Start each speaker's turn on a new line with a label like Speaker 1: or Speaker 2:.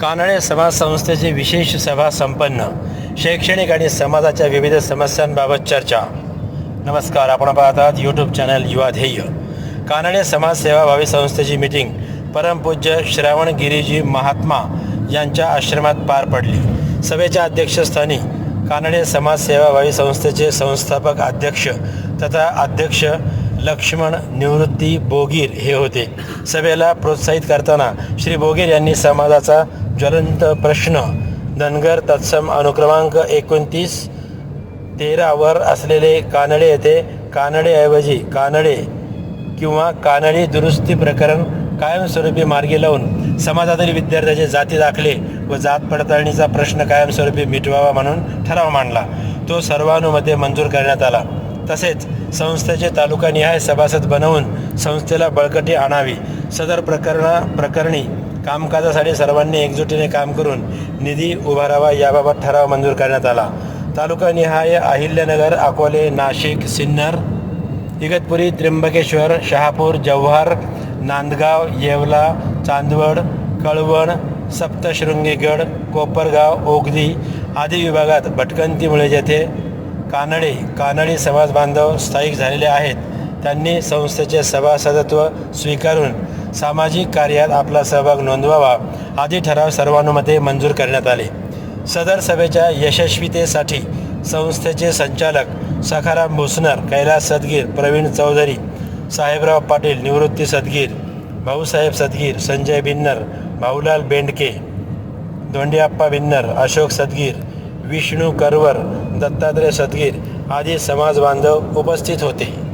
Speaker 1: कानडे समाज संस्थेची विशेष सभा संपन्न. शैक्षणिक आणि समाजाच्या विविध समस्यांबाबत चर्चा. नमस्कार आपण पाहत आहात यूट्यूब चॅनल युवा ध्येय. कानडे समाज सेवाभावी संस्थेची मीटिंग परमपूज्य श्रावण गिरीजी महात्मा यांच्या आश्रमात पार पडली. सभेच्या अध्यक्षस्थानी कानडे समाज सेवाभावी संस्थेचे संस्थापक अध्यक्ष तथा अध्यक्ष लक्ष्मण निवृत्ती बोगीर हे होते. सभेला प्रोत्साहित करताना श्री बोगीर यांनी समाजाचा ज्वलंत प्रश्न धनगर तत्सम अनुक्रमांक एकोणतीस तेरावर असलेले कानडे येथे कानडेऐवजी कानडे किंवा कानडी दुरुस्ती प्रकरण कायमस्वरूपी मार्गी लावून समाजातील विद्यार्थ्याचे जाती दाखले व जात पडताळणीचा प्रश्न कायमस्वरूपी मिटवावा म्हणून ठराव मांडला. तो सर्वानुमते मंजूर करण्यात आला. तसेच संस्थेचे तालुकानिहाय सभासद बनवून संस्थेला बळकटी आणावी. सदर प्रकरणा प्रकरणी कामकाजासाठी सर्वांनी एकजुटीने काम करून निधी उभारावा याबाबत ठराव मंजूर करण्यात आला. तालुकानिहाय अहिल्यानगर अकोले नाशिक सिन्नर इगतपुरी त्र्यंबकेश्वर शहापूर जव्हार नांदगाव येवला चांदवड कळवण सप्तशृंगीगड कोपरगाव ओगदी आदी विभागात भटकंतीमुळे जेथे कानडे कानडी समाज बांधव स्थायिक झालेले आहेत. त्यांनी संस्थेचे सभासदत्व स्वीकारून सामाजिक कार्यात आपला सहभाग नोंदवावा आदी ठराव सर्वानुमते मंजूर करण्यात आले. सदर सभेच्या यशस्वीतेसाठी संस्थेचे संचालक सखाराम भुसनर कैलास सदगीर प्रवीण चौधरी साहेबराव पाटील निवृत्ती सदगीर भाऊसाहेब सदगीर संजय भिन्नर भाऊलाल बेंडके धोंडियाप्पा भिन्नर अशोक सदगीर विष्णू करवर दत्तात्रय सदगीर आदी समाज बांधव उपस्थित होते.